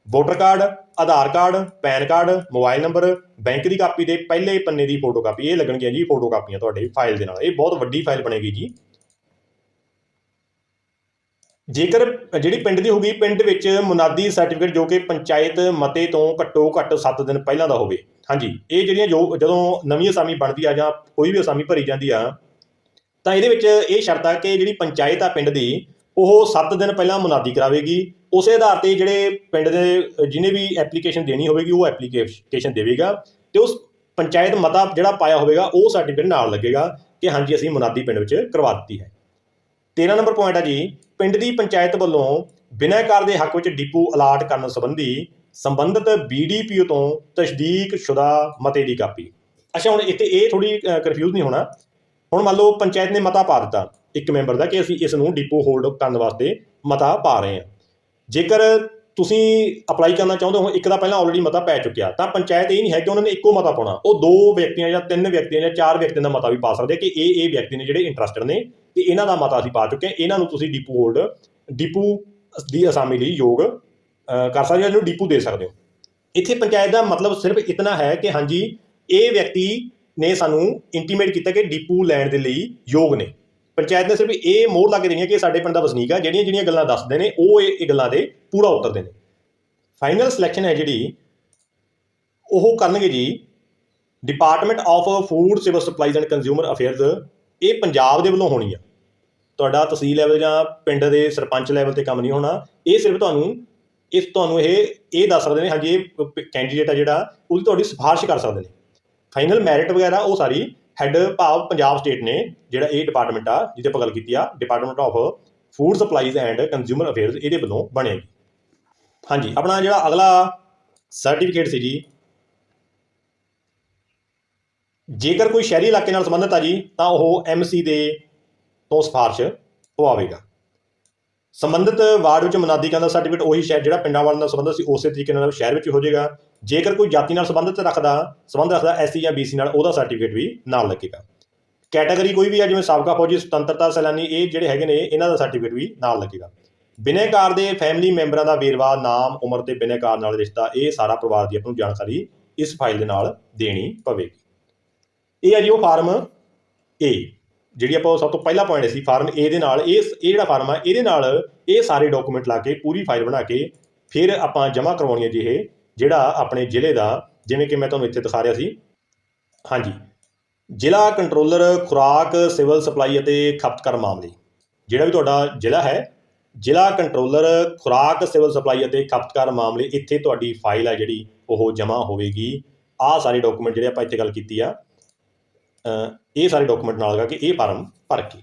Voter card, Aadhaar card, PAN card, mobile number, bank ਦੀ ਕਾਪੀ ਦੇ ਪਹਿਲੇ ਪੰਨੇ ਦੀ ਫੋਟੋ ਕਾਪੀ, ਇਹ ਲੱਗਣਗੀਆਂ ਜੀ ਫੋਟੋ ਕਾਪੀਆਂ ਤੁਹਾਡੇ ਫਾਈਲ ਦੇ ਨਾਲ। ਇਹ ਬਹੁਤ ਵੱਡੀ ਫਾਈਲ ਬਣੇਗੀ ਜੀ। ਜੇਕਰ ਜਿਹੜੀ ਪਿੰਡ ਦੀ ਹੋਗੀ ਪਿੰਡ ਵਿੱਚ ਮੁਨਾਦੀ ਸਰਟੀਫਿਕੇਟ ਜੋ ਕਿ ਪੰਚਾਇਤ ਮਤੇ ਤੋਂ ਘੱਟੋ ਘੱਟ 7 ਦਿਨ ਪਹਿਲਾਂ ਦਾ ਹੋਵੇ। ਹਾਂਜੀ, ਇਹ ਜਿਹੜੀਆਂ ਜੋ ਜਦੋਂ ਨਵੀਂ ਅਸਾਮੀ ਬਣਦੀ ਆ ਜਾਂ ਕੋਈ ਵੀ ਅਸਾਮੀ ਭਰੀ ਜਾਂਦੀ ਆ, ਤਾਂ ਇਹਦੇ ਵਿੱਚ ਇਹ ਸ਼ਰਤ ਆ ਕਿ ਜਿਹੜੀ ਪੰਚਾਇਤ ਆ ਪਿੰਡ ਦੀ, ਉਹ 7 ਦਿਨ ਪਹਿਲਾਂ ਮੁਨਾਦੀ ਕਰਾਵੇਗੀ। ਉਸੇ ਆਧਾਰ ਤੇ ਜਿਹੜੇ ਪਿੰਡ ਦੇ ਜਿਹਨੇ ਵੀ ਐਪਲੀਕੇਸ਼ਨ ਦੇਣੀ ਹੋਵੇਗੀ, ਉਹ ਐਪਲੀਕੇਸ਼ਨ ਦੇਵੇਗਾ ਤੇ ਉਸ ਪੰਚਾਇਤ ਮਤਾ ਜਿਹੜਾ ਪਾਇਆ ਹੋਵੇਗਾ, ਉਹ ਸਰਟੀਫਿਕੇਟ ਨਾਲ ਲੱਗੇਗਾ ਕਿ ਹਾਂਜੀ, ਅਸੀਂ ਮੁਨਾਦੀ ਪਿੰਡ ਵਿੱਚ ਕਰਵਾ ਦਿੱਤੀ ਹੈ। 13 ਨੰਬਰ ਪੁਆਇੰਟ ਆ ਜੀ ਪਿੰਡ ਦੀ ਪੰਚਾਇਤ ਵੱਲੋਂ ਬਿਨੈਕਾਰ ਦੇ ਹੱਕ ਵਿੱਚ ਡਿਪੂ ਅਲਾਟ ਕਰਨ ਸੰਬੰਧੀ ਸੰਬੰਧਿਤ ਬੀਡੀਪੀਓ ਤੋਂ ਤਸਦੀਕਸ਼ੁਦਾ ਮਤੇ ਦੀ ਕਾਪੀ। ਅੱਛਾ, ਹੁਣ ਇੱਥੇ ਇਹ ਥੋੜੀ ਕਨਫਿਊਜ਼ ਨਹੀਂ ਹੋਣਾ। ਹੁਣ ਮੰਨ ਲਓ ਪੰਚਾਇਤ ਨੇ ਮਤਾ ਪਾ ਦਿੱਤਾ ਇੱਕ ਮੈਂਬਰ ਦਾ ਕਿ ਅਸੀਂ ਇਸ ਨੂੰ ਡਿਪੂ ਹੋਲਡ ਕਰਨ ਵਾਸਤੇ ਮਤਾ ਪਾ ਰਹੇ ਹਾਂ। ਜੇਕਰ ਤੁਸੀਂ ਅਪਲਾਈ ਕਰਨਾ ਚਾਹੁੰਦੇ ਹੋ, ਇੱਕ ਦਾ ਪਹਿਲਾਂ ਆਲਰੇਡੀ ਮਤਾ ਪੈ ਚੁੱਕਿਆ। ਤਾਂ ਪੰਚਾਇਤ ਇਹ ਨਹੀਂ ਹੈ ਕਿ ਉਹਨਾਂ ਨੇ ਇੱਕੋ ਮਤਾ ਪਾਉਣਾ। ਉਹ ਦੋ ਵਿਅਕਤੀਆਂ ਜਾਂ ਤਿੰਨ ਵਿਅਕਤੀਆਂ ਜਾਂ ਚਾਰ ਵਿਅਕਤੀਆਂ ਦਾ ਮਤਾ ਵੀ ਪਾ ਸਕਦੇ ਕਿ ਇਹ ਇਹ ਵਿਅਕਤੀ ਨੇ ਜਿਹੜੇ ਇੰਟਰਸਟਡ ਨੇ, ਤੇ ਇਹਨਾਂ ਦਾ ਮਤਾ ਅਸੀਂ ਪਾ ਚੁੱਕੇ ਹਾਂ। ਇਹਨਾਂ ਨੂੰ ਤੁਸੀਂ ਡੀਪੂ ਹੋਲਡ ਡੀਪੂ ਦੀ ਅਸਾਮੀ ਲਈ ਯੋਗ ਕਰ ਸਕਦੇ ਹੋ ਇਹਨੂੰ ਡੀਪੂ ਦੇ ਸਕਦੇ ਹੋ। ਇੱਥੇ ਪੰਚਾਇਤ ਦਾ ਮਤਲਬ ਸਿਰਫ ਇਤਨਾ ਹੈ ਕਿ ਹਾਂਜੀ, ਇਹ ਵਿਅਕਤੀ ਨੇ ਸਾਨੂੰ ਇੰਟੀਮੇਟ ਕੀਤਾ ਕਿ ਡੀਪੂ ਲੈਣ ਦੇ ਲਈ ਯੋਗ ਨੇ। ਪੰਚਾਇਤ ਨੇ ਸਿਰਫ ਇਹ ਮੋਹਰ ਲਾ ਕੇ ਦੇਣੀ ਹੈ ਕਿ ਸਾਡੇ ਪਿੰਡ ਦਾ ਵਸਨੀਕ ਆ, ਜਿਹੜੀਆਂ ਜਿਹੜੀਆਂ ਗੱਲਾਂ ਦੱਸਦੇ ਨੇ, ਉਹ ਇਹ ਇਹ ਗੱਲਾਂ ਦੇ ਪੂਰਾ ਉਤਰਦੇ ਨੇ ਫਾਈਨਲ ਸਿਲੈਕਸ਼ਨ ਹੈ ਜਿਹੜੀ, ਉਹ ਕਰਨਗੇ ਜੀ department of food civil supplies and consumer affairs ਇਹ ਪੰਜਾਬ ਦੇ ਵੱਲੋਂ ਹੋਣੀ ਆ। ਤੁਹਾਡਾ ਤਹਿਸੀਲ ਲੈਵਲ ਜਾਂ ਪਿੰਡ ਦੇ ਸਰਪੰਚ ਲੈਵਲ ਤੇ ਕੰਮ ਨਹੀਂ ਹੋਣਾ, ਇਹ ਸਿਰਫ ਤੁਹਾਨੂੰ, ਇਸ ਤੁਹਾਨੂੰ ਇਹ ਇਹ ਦੱਸ ਸਕਦੇ ਨੇ, ਹਾਂਜੀ, ਇਹ ਕੈਂਡੀਡੇਟ ਆ ਜਿਹੜਾ, ਉਹਦੀ ਤੁਹਾਡੀ ਸਿਫਾਰਿਸ਼ ਕਰ ਸਕਦੇ ਨੇ। ਫਾਈਨਲ ਮੈਰਿਟ ਵਗੈਰਾ, ਉਹ ਸਾਰੀ ਹੈੱਡ ਭਾਵ ਪੰਜਾਬ ਸਟੇਟ ਨੇ ਜਿਹੜਾ ਇਹ ਡਿਪਾਰਟਮੈਂਟ ਆ, ਜਿਹਦੇ ਆਪਾਂ ਗੱਲ ਕੀਤੀ ਆ department of food supplies and consumer affairs ਇਹਦੇ ਵੱਲੋਂ ਬਣਿਆ ਹਾਂਜੀ, ਆਪਣਾ ਜਿਹੜਾ ਅਗਲਾ ਸਰਟੀਫਿਕੇਟ ਸੀ ਜੀ। ਜੇਕਰ ਕੋਈ ਸ਼ਹਿਰੀ ਇਲਾਕੇ ਨਾਲ ਸੰਬੰਧਿਤ ਆ ਜੀ, ਤਾਂ ਉਹ ਐਮਸੀ ਦੇ ਤੋਂ ਸਿਫਾਰਿਸ਼ ਪਵਾਵੇਗਾ ਸੰਬੰਧਿਤ ਵਾਰਡ ਵਿੱਚ ਮਨਾਦੀ ਕਰਨ ਦਾ ਸਰਟੀਫਿਕੇਟ ਉਹੀ ਸ਼ਹਿਰ ਜਿਹੜਾ ਪਿੰਡਾਂ ਵਾਲਿਆਂ ਨਾਲ ਸੰਬੰਧਿਤ ਸੀ, ਉਸੇ ਤਰੀਕੇ ਨਾਲ ਸ਼ਹਿਰ ਵਿੱਚ ਹੋ ਜਾਏਗਾ। ਜੇਕਰ ਕੋਈ ਜਾਤੀ ਨਾਲ ਸੰਬੰਧਿਤ ਰੱਖਦਾ, ਸੰਬੰਧ ਰੱਖਦਾ ਐਸਸੀ ਜਾਂ ਬੀਸੀ ਨਾਲ, ਉਹਦਾ ਸਰਟੀਫਿਕੇਟ ਵੀ ਨਾਲ ਲੱਗੇਗਾ। ਕੈਟਾਗਰੀ ਕੋਈ ਵੀ ਆ, ਜਿਵੇਂ ਸਾਬਕਾ ਫੌਜੀ, ਸੁਤੰਤਰਤਾ, ਸੈਲਾਨੀ, ਇਹ ਜਿਹੜੇ ਹੈਗੇ ਨੇ, ਇਹਨਾਂ ਦਾ ਸਰਟੀਫਿਕੇਟ ਵੀ ਨਾਲ ਲੱਗੇਗਾ। ਬਿਨੈਕਾਰ ਦੇ ਫੈਮਿਲੀ ਮੈਂਬਰਾਂ ਦਾ ਵੇਰਵਾ, ਨਾਮ, ਉਮਰ ਤੇ ਬਿਨੈਕਾਰ ਨਾਲ ਰਿਸ਼ਤਾ, ਇਹ ਸਾਰਾ ਪਰਿਵਾਰ ਦੀ ਆਪਾਂ ਨੂੰ ਜਾਣਕਾਰੀ ਇਸ ਫਾਈਲ ਦੇ ਨਾਲ ਦੇਣੀ ਪਵੇਗੀ। ਇਹ ਹੈ ਜੀ ਉਹ ਫਾਰਮ ਏ ਜਿਹੜੀ ਆਪਾਂ ਉਹ ਸਭ ਤੋਂ ਪਹਿਲਾ ਪੁਆਇੰਟ ਸੀ ਫਾਰਮ ਏ ਦੇ ਨਾਲ, ਇਹ ਇਹ ਜਿਹੜਾ ਫਾਰਮ ਆ, ਇਹਦੇ ਨਾਲ ਇਹ ਸਾਰੇ ਡਾਕੂਮੈਂਟ ਲਾ ਕੇ, ਪੂਰੀ ਫਾਈਲ ਬਣਾ ਕੇ, ਫਿਰ ਆਪਾਂ ਜਮ੍ਹਾਂ ਕਰਵਾਉਣੀ ਹੈ ਜੀ ਇਹ ਜਿਹੜਾ ਆਪਣੇ ਜ਼ਿਲ੍ਹੇ ਦਾ, ਜਿਵੇਂ ਕਿ ਮੈਂ ਤੁਹਾਨੂੰ ਇੱਥੇ ਦਿਖਾ ਰਿਹਾ ਸੀ। ਹਾਂਜੀ। ਜ਼ਿਲ੍ਹਾ ਕੰਟਰੋਲਰ, ਖੁਰਾਕ, ਸਿਵਲ ਸਪਲਾਈ ਅਤੇ ਖਪਤਕਾਰ ਮਾਮਲੇ। ਜਿਹੜਾ ਵੀ ਤੁਹਾਡਾ ਜ਼ਿਲ੍ਹਾ ਹੈ, ਜ਼ਿਲ੍ਹਾ ਕੰਟਰੋਲਰ, ਖੁਰਾਕ, ਸਿਵਲ ਸਪਲਾਈ ਅਤੇ ਖਪਤਕਾਰ ਮਾਮਲੇ, ਇੱਥੇ ਤੁਹਾਡੀ ਫਾਈਲ ਆ ਜਿਹੜੀ, ਉਹ ਜਮ੍ਹਾਂ ਹੋਵੇਗੀ। ਆਹ ਸਾਰੇ ਡਾਕੂਮੈਂਟ ਜਿਹੜੇ ਆਪਾਂ ਇੱਥੇ ਗੱਲ ਕੀਤੀ ਆ ਇਹ ਸਾਰੇ ਡਾਕੂਮੈਂਟ ਨਾਲ ਲਗਾ ਕੇ ਇਹ ਫਾਰਮ ਭਰ ਕੇ।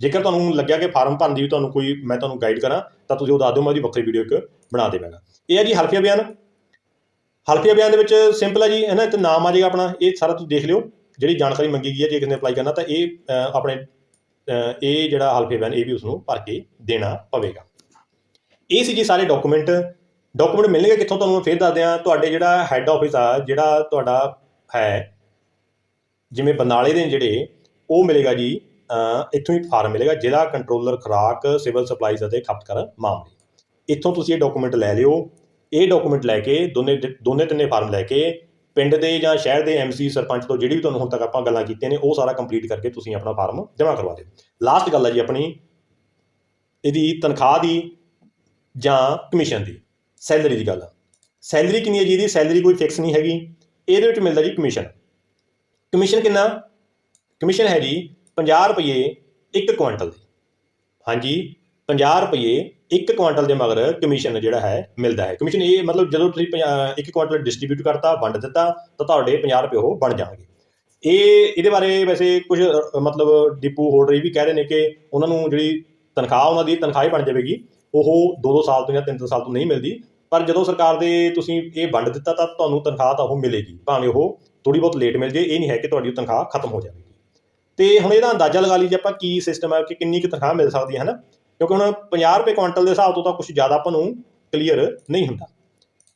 ਜੇਕਰ ਤੁਹਾਨੂੰ ਲੱਗਿਆ ਕਿ ਫਾਰਮ ਭਰਨ ਦੀ ਵੀ ਤੁਹਾਨੂੰ ਕੋਈ, ਮੈਂ ਤੁਹਾਨੂੰ ਗਾਈਡ ਕਰਾਂ, ਤਾਂ ਤੁਸੀਂ ਉਹ ਦੱਸ ਦਿਓ, ਮੈਂ ਉਹਦੀ ਵੱਖਰੀ ਵੀਡੀਓ ਇੱਕ ਬਣਾ ਦੇਵਾਂਗਾ। ਇਹ ਹੈ ਜੀ ਹਲਫੀਆ ਬਿਆਨ। ਹਲਫੀਆ ਬਿਆਨ ਦੇ ਵਿੱਚ ਸਿੰਪਲ ਹੈ ਜੀ, ਹੈ ਨਾ, ਇੱਕ ਨਾਮ ਆ ਜਾਏਗਾ ਆਪਣਾ, ਇਹ ਸਾਰਾ ਤੁਸੀਂ ਦੇਖ ਲਿਓ। ਜਿਹੜੀ ਜਾਣਕਾਰੀ ਮੰਗੀ ਗਈ ਹੈ, ਜੇ ਕਿਸੇ ਨੇ ਅਪਲਾਈ ਕਰਨਾ ਤਾਂ ਇਹ ਆਪਣੇ ਇਹ ਜਿਹੜਾ ਹਲਫੀਆ ਬਿਆਨ, ਇਹ ਵੀ ਉਸ ਨੂੰ ਭਰ ਕੇ ਦੇਣਾ ਪਵੇਗਾ। ਇਹ ਸੀ ਜੀ ਸਾਰੇ ਡਾਕੂਮੈਂਟ ਡਾਕੂਮੈਂਟ ਮਿਲਣਗੇ ਕਿੱਥੋਂ ਤੁਹਾਨੂੰ, ਮੈਂ ਫੇਰ ਦੱਸ ਦਿਆਂ। ਤੁਹਾਡੇ ਜਿਹੜਾ ਹੈੱਡ ਆਫਿਸ ਆ, ਜਿਹੜਾ ਤੁਹਾਡਾ ਹੈ, ਜਿਵੇਂ ਬਰਨਾਲੇ ਦੇ ਜਿਹੜੇ, ਉਹ ਮਿਲੇਗਾ ਜੀ ਇੱਥੋਂ ਹੀ ਫਾਰਮ ਮਿਲੇਗਾ, ਜ਼ਿਲ੍ਹਾ ਕੰਟਰੋਲਰ ਖੁਰਾਕ ਸਿਵਲ ਸਪਲਾਈਜ਼ ਅਤੇ ਖਪਤਕਾਰ ਮਾਮਲੇ। ਇੱਥੋਂ ਤੁਸੀਂ ਇਹ ਡਾਕੂਮੈਂਟ ਲੈ ਲਿਓ। ਇਹ ਡਾਕੂਮੈਂਟ ਲੈ ਕੇ ਦੋਨੇ ਦੋਨੇ ਤਿੰਨੇ ਫਾਰਮ ਲੈ ਕੇ ਪਿੰਡ ਦੇ ਜਾਂ ਸ਼ਹਿਰ ਦੇ ਐਮਸੀ ਸਰਪੰਚ ਤੋਂ ਜਿਹੜੀ ਵੀ ਤੁਹਾਨੂੰ ਹੁਣ ਤੱਕ ਆਪਾਂ ਗੱਲਾਂ ਕੀਤੀਆਂ ਨੇ, ਉਹ ਸਾਰਾ ਕੰਪਲੀਟ ਕਰਕੇ ਤੁਸੀਂ ਆਪਣਾ ਫਾਰਮ ਜਮ੍ਹਾਂ ਕਰਵਾ ਦਿਓ। ਲਾਸਟ ਗੱਲ ਹੈ ਜੀ ਆਪਣੀ, ਇਹਦੀ ਤਨਖਾਹ ਦੀ ਜਾਂ ਕਮਿਸ਼ਨ ਦੀ ਸੈਲਰੀ ਦੀ ਗੱਲ ਸੈਲਰੀ ਕਿੰਨੀ ਹੈ ਜੀ ਇਹਦੀ? ਸੈਲਰੀ ਕੋਈ ਫਿਕਸ ਨਹੀਂ ਹੈਗੀ। ਇਹਦੇ ਵਿੱਚ ਮਿਲਦਾ ਜੀ ਕਮਿਸ਼ਨ ਕਮਿਸ਼ਨ ਕਿੰਨਾ? ਕਮਿਸ਼ਨ ਹੈ ਜੀ 50 ਰੁਪਏ ਇੱਕ ਕੁਇੰਟਲ ਦੇ। ਹਾਂਜੀ। 50 ਰੁਪਏ ਇੱਕ ਕੁਆਂਟਲ ਦੇ ਮਗਰ ਕਮਿਸ਼ਨ ਜਿਹੜਾ ਹੈ, ਮਿਲਦਾ ਹੈ। ਕਮਿਸ਼ਨ ਇਹ ਮਤਲਬ ਜਦੋਂ ਤੁਸੀਂ ਪੰਜਾ- ਇੱਕ ਕੁਆਂਟਲ ਡਿਸਟ੍ਰੀਬਿਊਟ ਕਰਤਾ, ਵੰਡ ਦਿੱਤਾ, ਤਾਂ ਤੁਹਾਡੇ 50 ਰੁਪਏ ਉਹ ਬਣ ਜਾਣਗੇ। ਇਹ, ਇਹਦੇ ਬਾਰੇ ਵੈਸੇ ਕੁਝ ਮਤਲਬ ਡਿਪੂ ਹੋਲਡਰ ਇਹ ਵੀ ਕਹਿ ਰਹੇ ਨੇ ਕਿ ਉਹਨਾਂ ਨੂੰ ਜਿਹੜੀ ਤਨਖਾਹ, ਉਹਨਾਂ ਦੀ ਤਨਖਾਹ ਹੀ ਬਣ ਜਾਵੇਗੀ। ਉਹ 2-2 ਸਾਲ ਤੋਂ ਜਾਂ 3-3 ਸਾਲ ਤੋਂ ਨਹੀਂ ਮਿਲਦੀ। ਪਰ ਜਦੋਂ ਸਰਕਾਰ ਦੇ ਤੁਸੀਂ ਇਹ ਵੰਡ ਦਿੱਤਾ, ਤਾਂ ਤੁਹਾਨੂੰ ਤਨਖਾਹ ਤਾਂ ਉਹ ਮਿਲੇਗੀ। ਭਾਵੇਂ ਉਹ ਥੋੜੀ ਬਹੁਤ ਲੇਟ ਮਿਲ ਜੇ ਇਹ ਨਹੀਂ ਹੈ ਕਿ ਤੁਹਾਡੀ ਉਹ ਤਨਖਾਹ ਖਤਮ ਹੋ ਜਾਵੇਗੀ। ਤੇ ਹੁਣ ਇਹਦਾ ਅੰਦਾਜ਼ਾ ਲਗਾ ਲਈ ਜੇ ਆਪਾਂ ਕੀ ਸਿਸਟਮ ਹੈ, ਕਿ ਕਿੰਨੀ ਕੁ ਤਨਖਾਹ ਮਿਲ ਸਕਦੀ ਹੈ, ਹਨਾ? ਕਿਉਂਕਿ ਹੁਣ 50 ਰੁਪਏ ਕੁਆਂਟਲ ਦੇ ਹਿਸਾਬ ਤੋਂ ਤਾਂ ਕੁਝ ਜ਼ਿਆਦਾ ਆਪਾਂ ਨੂੰ ਕਲੀਅਰ ਨਹੀਂ ਹੁੰਦਾ।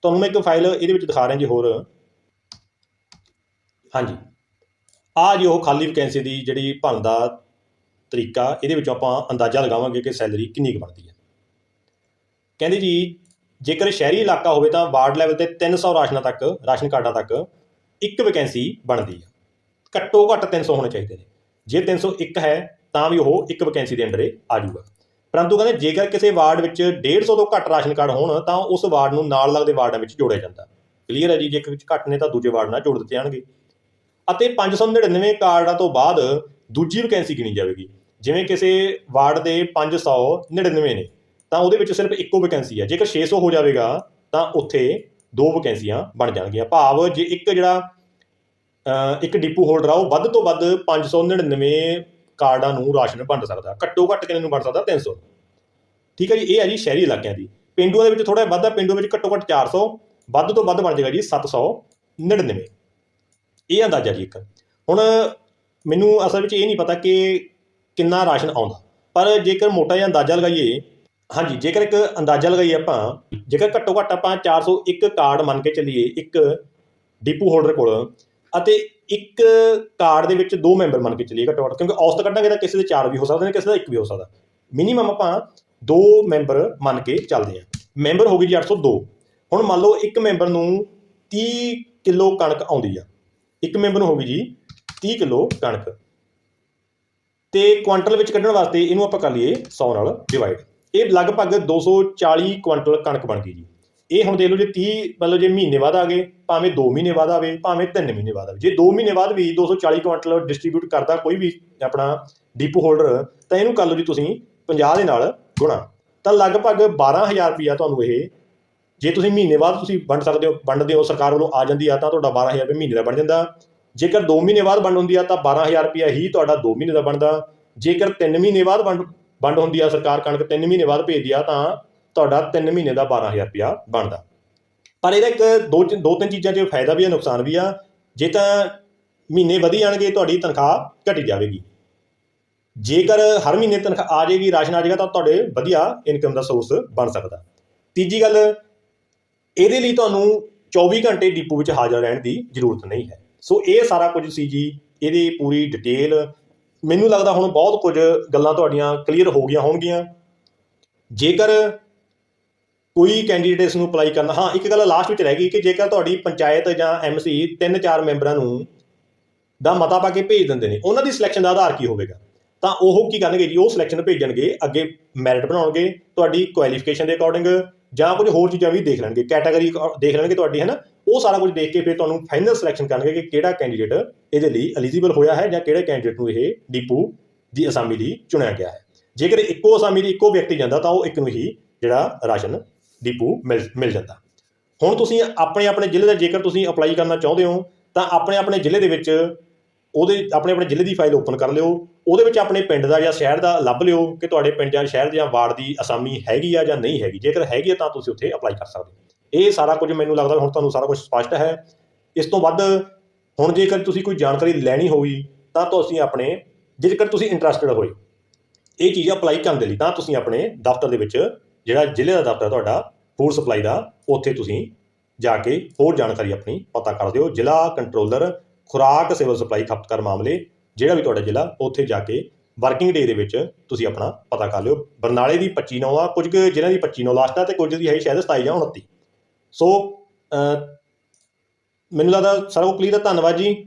ਤੁਹਾਨੂੰ ਮੈਂ ਇੱਕ ਫਾਈਲ ਇਹਦੇ ਵਿੱਚ ਦਿਖਾ ਰਿਹਾ ਜੀ ਹੋਰ। ਹਾਂਜੀ। ਆ ਜੀ ਉਹ ਖਾਲੀ ਵੈਕੈਂਸੀ ਦੀ ਜਿਹੜੀ ਭਰਨ ਦਾ ਤਰੀਕਾ, ਇਹਦੇ ਵਿੱਚੋਂ ਆਪਾਂ ਅੰਦਾਜ਼ਾ ਲਗਾਵਾਂਗੇ ਕਿ ਸੈਲਰੀ ਕਿੰਨੀ ਕੁ ਬਣਦੀ ਹੈ। ਕਹਿੰਦੇ ਜੀ, ਜੇਕਰ ਸ਼ਹਿਰੀ ਇਲਾਕਾ ਹੋਵੇ ਤਾਂ ਵਾਰਡ ਲੈਵਲ ਤੇ 300 ਰਾਸ਼ਨਾਂ ਤੱਕ, ਰਾਸ਼ਨ ਕਾਰਡਾਂ ਤੱਕ ਇੱਕ ਵੈਕੈਂਸੀ ਬਣਦੀ ਹੈ। ਘੱਟੋ ਘੱਟ 300 ਹੋਣੇ ਚਾਹੀਦੇ ਨੇ। ਜੇ 301 ਹੈ, ਤਾਂ ਵੀ ਉਹ ਇੱਕ ਵੈਕੈਂਸੀ ਦੇ ਅੰਡਰ ਆ ਜਾਊਗਾ। ਪਰੰਤੂ ਕਹਿੰਦੇ ਜੇਕਰ ਕਿਸੇ ਵਾਰਡ ਵਿੱਚ 150 ਤੋਂ ਘੱਟ ਰਾਸ਼ਨ ਕਾਰਡ ਹੋਣ, ਤਾਂ ਉਸ ਵਾਰਡ ਨੂੰ ਨਾਲ ਲੱਗਦੇ ਵਾਰਡਾਂ ਵਿੱਚ ਜੋੜਿਆ ਜਾਂਦਾ। ਕਲੀਅਰ ਹੈ ਜੀ ਜੇਕਰ ਵਿੱਚ ਘੱਟ ਨੇ ਤਾਂ ਦੂਜੇ ਵਾਰਡ ਨਾਲ ਜੋੜ ਦਿੱਤੇ ਜਾਣਗੇ। ਅਤੇ 599 ਕਾਰਡਾਂ ਤੋਂ ਬਾਅਦ ਦੂਜੀ ਵੈਕੈਂਸੀ ਗਿਣੀ ਜਾਵੇਗੀ। ਜਿਵੇਂ ਕਿਸੇ ਵਾਰਡ ਦੇ 599 ਨੇ, ਤਾਂ ਉਹਦੇ ਵਿੱਚ ਸਿਰਫ ਇੱਕੋ ਵੈਕੈਂਸੀ ਹੈ ਜੇਕਰ 600 ਹੋ ਜਾਵੇਗਾ, ਤਾਂ ਉੱਥੇ ਦੋ ਵੈਕੈਂਸੀਆਂ ਬਣ ਜਾਣਗੀਆਂ। ਭਾਵ ਜੇ ਇੱਕ ਜਿਹੜਾ ਇੱਕ ਡਿਪੂ ਹੋਲਡਰ ਆ, ਉਹ ਵੱਧ ਤੋਂ ਵੱਧ 599 ਕਾਰਡਾਂ ਨੂੰ ਰਾਸ਼ਨ ਵੰਡ ਸਕਦਾ, ਘੱਟੋ ਘੱਟ ਕਿੰਨੇ ਨੂੰ ਵੰਡ ਸਕਦਾ? 300 ਠੀਕ ਹੈ ਜੀ, ਇਹ ਹੈ ਜੀ ਸ਼ਹਿਰੀ ਇਲਾਕਿਆਂ ਦੀ। ਪਿੰਡੂਆਂ ਦੇ ਵਿੱਚ ਥੋੜਾ ਵੱਧ ਆ, ਪਿੰਡੂਆਂ ਵਿੱਚ ਘੱਟੋ ਘੱਟ 400 ਵੱਧ ਤੋਂ ਵੱਧ ਬਣ ਜਾਏਗਾ ਜੀ 799 ਇਹ ਅੰਦਾਜ਼ਾ ਜੀ ਇੱਕ। ਹੁਣ ਮੈਨੂੰ ਅਸਲ ਵਿੱਚ ਇਹ ਨਹੀਂ ਪਤਾ ਕਿ ਕਿੰਨਾ ਰਾਸ਼ਨ ਆਉਂਦਾ। ਪਰ ਜੇਕਰ ਮੋਟਾ ਜਿਹਾ ਅੰਦਾਜ਼ਾ ਲਗਾਈਏ, ਹਾਂਜੀ, ਜੇਕਰ ਇੱਕ ਅੰਦਾਜ਼ਾ ਲਗਾਈਏ ਆਪਾਂ, ਜੇਕਰ ਘੱਟੋ ਘੱਟ ਆਪਾਂ 401 ਕਾਰਡ ਮੰਨ ਕੇ ਚੱਲੀਏ, ਇੱਕ ਡਿਪੂ ਹੋਲਡਰ ਕੋਲ, ਅਤੇ ਇੱਕ ਕਾਰਡ ਦੇ ਵਿੱਚ ਦੋ ਮੈਂਬਰ ਮੰਨ ਕੇ ਚੱਲੀਏ ਘੱਟੋ ਘੱਟ, ਕਿਉਂਕਿ ਔਸਤ ਕੱਢਾਂਗੇ ਤਾਂ ਕਿਸੇ ਦੇ ਚਾਰ ਵੀ ਹੋ ਸਕਦੇ ਨੇ, ਕਿਸੇ ਦਾ ਇੱਕ ਵੀ ਹੋ ਸਕਦਾ। ਮਿਨੀਮਮ ਆਪਾਂ ਦੋ ਮੈਂਬਰ ਮੰਨ ਕੇ ਚੱਲਦੇ ਹਾਂ। ਮੈਂਬਰ ਹੋ ਗਈ ਜੀ 802 ਹੁਣ ਮੰਨ ਲਓ ਇੱਕ ਮੈਂਬਰ ਨੂੰ 30 ਕਿਲੋ ਕਣਕ ਆਉਂਦੀ ਆ। ਇੱਕ ਮੈਂਬਰ ਨੂੰ ਹੋ ਗਈ ਜੀ 30 ਕਿਲੋ ਕਣਕ। ਤੇ ਕੁਆਂਟਲ ਵਿੱਚ ਕੱਢਣ ਵਾਸਤੇ ਇਹਨੂੰ ਆਪਾਂ ਕਰ ਲਈਏ 100 ਨਾਲ ਡਿਵਾਈਡ ਇਹ ਲਗਭਗ 240 ਕੁਆਂਟਲ ਕਣਕ ਬਣ ਗਈ ਜੀ। ਇਹ ਹੁਣ ਦੇਖ ਲਓ ਜੇ 30 ਮਤਲਬ ਜੇ ਮਹੀਨੇ ਬਾਅਦ ਆ ਗਏ, ਭਾਵੇਂ 2 ਮਹੀਨੇ ਬਾਅਦ ਆਵੇ, ਭਾਵੇਂ 3 ਮਹੀਨੇ ਬਾਅਦ ਆਵੇ। ਜੇ 2 ਮਹੀਨੇ ਬਾਅਦ ਵੀ 240 ਕੁਆਂਟਲ ਡਿਸਟ੍ਰੀਬਿਊਟ ਕਰਦਾ ਕੋਈ ਵੀ ਆਪਣਾ ਡੀਪੂ ਹੋਲਡਰ ਤਾਂ ਇਹਨੂੰ ਕਰ ਲਓ ਜੀ ਤੁਸੀਂ 50 ਦੇ ਨਾਲ ਗੁਣਾ। ਤਾਂ ਲਗਭਗ 12000 ਰੁਪਇਆ ਤੁਹਾਨੂੰ ਇਹ, ਜੇ ਤੁਸੀਂ ਮਹੀਨੇ ਬਾਅਦ ਤੁਸੀਂ ਵੰਡ ਸਕਦੇ ਹੋ, ਵੰਡਦੇ ਹੋ, ਸਰਕਾਰ ਵੱਲੋਂ ਆ ਜਾਂਦੀ ਆ, ਤਾਂ ਤੁਹਾਡਾ 12000 ਰੁਪਏ ਮਹੀਨੇ ਦਾ ਬਣ ਜਾਂਦਾ। ਜੇਕਰ 2 ਮਹੀਨੇ ਬਾਅਦ ਵੰਡ ਹੁੰਦੀ ਆ, ਤਾਂ 12000 ਰੁਪਇਆ ਹੀ ਤੁਹਾਡਾ 2 ਮਹੀਨੇ ਦਾ ਬਣਦਾ। ਜੇਕਰ 3 ਮਹੀਨੇ ਬਾਅਦ ਵੰਡ ਵੰਡ ਹੁੰਦੀ ਆ, ਸਰਕਾਰ ਕਣਕ 3 ਮਹੀਨੇ ਬਾਅਦ ਭੇਜਦੀ ਆ, ਤਾਂ ਤੁਹਾਡਾ 3 ਮਹੀਨੇ ਦਾ 12000 ਰੁਪਇਆ ਬਣਦਾ। ਪਰ ਇਹਦਾ ਇੱਕ ਦੋ ਦੋ ਤਿੰਨ ਚੀਜ਼ਾਂ 'ਚ ਫਾਇਦਾ ਵੀ ਆ, ਨੁਕਸਾਨ ਵੀ ਆ। ਜੇ ਤਾਂ ਮਹੀਨੇ ਵਧੀ ਜਾਣਗੇ, ਤੁਹਾਡੀ ਤਨਖਾਹ ਘਟੀ ਜਾਵੇਗੀ। ਜੇਕਰ ਹਰ ਮਹੀਨੇ ਤਨਖਾਹ ਆ ਜਾਏਗੀ, ਰਾਸ਼ਨ ਆ ਜਾਏਗਾ, ਤਾਂ ਤੁਹਾਡੇ ਵਧੀਆ ਇਨਕਮ ਦਾ ਸੋਰਸ ਬਣ ਸਕਦਾ। ਤੀਜੀ ਗੱਲ, ਇਹਦੇ ਲਈ ਤੁਹਾਨੂੰ 24 ਘੰਟੇ ਡਿਪੂ ਵਿੱਚ ਹਾਜ਼ਰ ਰਹਿਣ ਦੀ ਜ਼ਰੂਰਤ ਨਹੀਂ ਹੈ। ਸੋ ਇਹ ਸਾਰਾ ਕੁਝ ਸੀ ਜੀ, ਇਹਦੀ ਪੂਰੀ ਡਿਟੇਲ ਮੈਨੂੰ ਲੱਗਦਾ ਹੁਣ ਬਹੁਤ ਕੁਝ ਗੱਲਾਂ ਤੁਹਾਡੀਆਂ ਕਲੀਅਰ ਹੋ ਗਈਆਂ ਹੋਣਗੀਆਂ। ਜੇਕਰ ਕੋਈ ਕੈਂਡੀਡੇਟ ਇਸ ਨੂੰ ਅਪਲਾਈ ਕਰਨਾ। ਹਾਂ, ਇੱਕ ਗੱਲ ਲਾਸਟ ਵਿੱਚ ਰਹਿ ਗਈ ਕਿ ਜੇਕਰ ਤੁਹਾਡੀ ਪੰਚਾਇਤ ਜਾਂ ਐਮਸੀ ਤਿੰਨ ਚਾਰ ਮੈਂਬਰਾਂ ਨੂੰ ਦਾ ਮਤਾ ਪਾ ਕੇ ਭੇਜ ਦਿੰਦੇ ਨੇ, ਉਹਨਾਂ ਦੀ ਸਿਲੈਕਸ਼ਨ ਦਾ ਆਧਾਰ ਕੀ ਹੋਵੇਗਾ? ਤਾਂ ਉਹ ਕੀ ਕਰਨਗੇ ਜੀ? ਉਹ ਸਿਲੈਕਸ਼ਨ ਭੇਜਣਗੇ, ਅੱਗੇ ਮੈਰਿਟ ਬਣਾਉਣਗੇ, ਤੁਹਾਡੀ ਕੁਆਲੀਫਿਕੇਸ਼ਨ ਦੇ ਅਕੋਰਡਿੰਗ ਜਾਂ ਕੁਝ ਹੋਰ ਚੀਜ਼ਾਂ ਵੀ ਦੇਖ ਲੈਣਗੇ ਕੈਟਾਗਰੀ ਦੇਖ ਲੈਣਗੇ ਤੁਹਾਡੀ ਹੈ ਨਾ ਉਹ ਸਾਰਾ ਕੁਝ ਦੇਖ ਕੇ ਫਿਰ ਤੁਹਾਨੂੰ ਫਾਈਨਲ ਸਿਲੈਕਸ਼ਨ ਕਰਨਗੇ ਕਿ ਕਿਹੜਾ ਕੈਂਡੀਡੇਟ ਇਹਦੇ ਲਈ ਐਲੀਜੀਬਲ ਹੋਇਆ ਹੈ ਜਾਂ ਕਿਹੜੇ ਕੈਂਡੀਡੇਟ ਨੂੰ ਇਹ ਡੀਪੂ ਦੀ ਅਸਾਮੀ ਲਈ ਚੁਣਿਆ ਗਿਆ ਹੈ। ਜੇਕਰ ਇੱਕੋ ਅਸਾਮੀ ਲਈ ਇੱਕੋ ਵਿਅਕਤੀ ਜਾਂਦਾ ਤਾਂ ਉਹ ਇੱਕ ਨੂੰ ਹੀ ਜਿਹੜਾ ਰਾਸ਼ਨ ਡੀਪੂ ਮਿਲ ਮਿਲ ਜਾਂਦਾ। ਹੁਣ ਤੁਸੀਂ ਆਪਣੇ ਆਪਣੇ ਜ਼ਿਲ੍ਹੇ ਦਾ ਜੇਕਰ ਤੁਸੀਂ ਅਪਲਾਈ ਕਰਨਾ ਚਾਹੁੰਦੇ ਹੋ, ਤਾਂ ਆਪਣੇ ਆਪਣੇ ਜ਼ਿਲ੍ਹੇ ਦੇ ਵਿੱਚ ਉਹਦੇ, ਆਪਣੇ ਆਪਣੇ ਜ਼ਿਲ੍ਹੇ ਦੀ ਫਾਈਲ ਓਪਨ ਕਰ ਲਿਓ। ਉਹਦੇ ਵਿੱਚ ਆਪਣੇ ਪਿੰਡ ਦਾ ਜਾਂ ਸ਼ਹਿਰ ਦਾ ਲੱਭ ਲਿਓ ਕਿ ਤੁਹਾਡੇ ਪਿੰਡ ਜਾਂ ਸ਼ਹਿਰ ਜਾਂ ਵਾਰਡ ਦੀ ਅਸਾਮੀ ਹੈਗੀ ਆ ਜਾਂ ਨਹੀਂ ਹੈਗੀ। ਜੇਕਰ ਹੈਗੀ ਆ ਤਾਂ ਤੁਸੀਂ ਉੱਥੇ ਅਪਲਾਈ ਕਰ ਸਕਦੇ ਹੋ। ਇਹ ਸਾਰਾ ਕੁਝ ਮੈਨੂੰ ਲੱਗਦਾ ਹੁਣ ਤੁਹਾਨੂੰ ਸਾਰਾ ਕੁਝ ਸਪਸ਼ਟ ਹੈ। ਇਸ ਤੋਂ ਵੱਧ ਹੁਣ ਜੇਕਰ ਤੁਸੀਂ ਕੋਈ ਜਾਣਕਾਰੀ ਲੈਣੀ ਹੋਈ, ਤਾਂ ਤੁਸੀਂ ਆਪਣੇ, ਜੇਕਰ ਤੁਸੀਂ ਇੰਟਰਸਟਿਡ ਹੋਏ, ਇਹ ਚੀਜ਼ ਅਪਲਾਈ ਕਰਨ ਦੇ ਲਈ ਤਾਂ ਤੁਸੀਂ ਆਪਣੇ ਦਫ਼ਤਰ ਦੇ ਵਿੱਚ ਜਿਹੜਾ ਜ਼ਿਲ੍ਹੇ ਦਾ ਦਫ਼ਤਰ ਤੁਹਾਡਾ ਫੂਡ ਸਪਲਾਈ ਦਾ, ਉੱਥੇ ਤੁਸੀਂ ਜਾ ਕੇ ਹੋਰ ਜਾਣਕਾਰੀ ਆਪਣੀ ਪਤਾ ਕਰ ਦਿਓ। ਜ਼ਿਲ੍ਹਾ ਕੰਟਰੋਲਰ ਖੁਰਾਕ ਸਿਵਲ ਸਪਲਾਈ ਖਪਤਕਾਰ ਮਾਮਲੇ, ਜਿਹੜਾ ਵੀ ਤੁਹਾਡਾ ਜ਼ਿਲ੍ਹਾ, ਉੱਥੇ ਜਾ ਕੇ ਵਰਕਿੰਗ ਡੇ ਦੇ ਵਿੱਚ ਤੁਸੀਂ ਆਪਣਾ ਪਤਾ ਕਰ ਲਿਓ। ਬਰਨਾਲੇ ਦੀ 25 ਨੌ ਆ, ਕੁਝ ਕੁ ਜ਼ਿਲ੍ਹਿਆਂ ਦੀ 25 ਨੌ ਲਾਸਟ ਆ ਤੇ ਕੁਝ ਦੀ ਹੈ ਸ਼ਾਇਦ 27 ਜਾਂ 29 ਸੋ ਮੈਨੂੰ ਲੱਗਦਾ ਸਾਰਾ ਕੁਝ ਕਲੀਅਰ ਧੰਨਵਾਦ ਜੀ।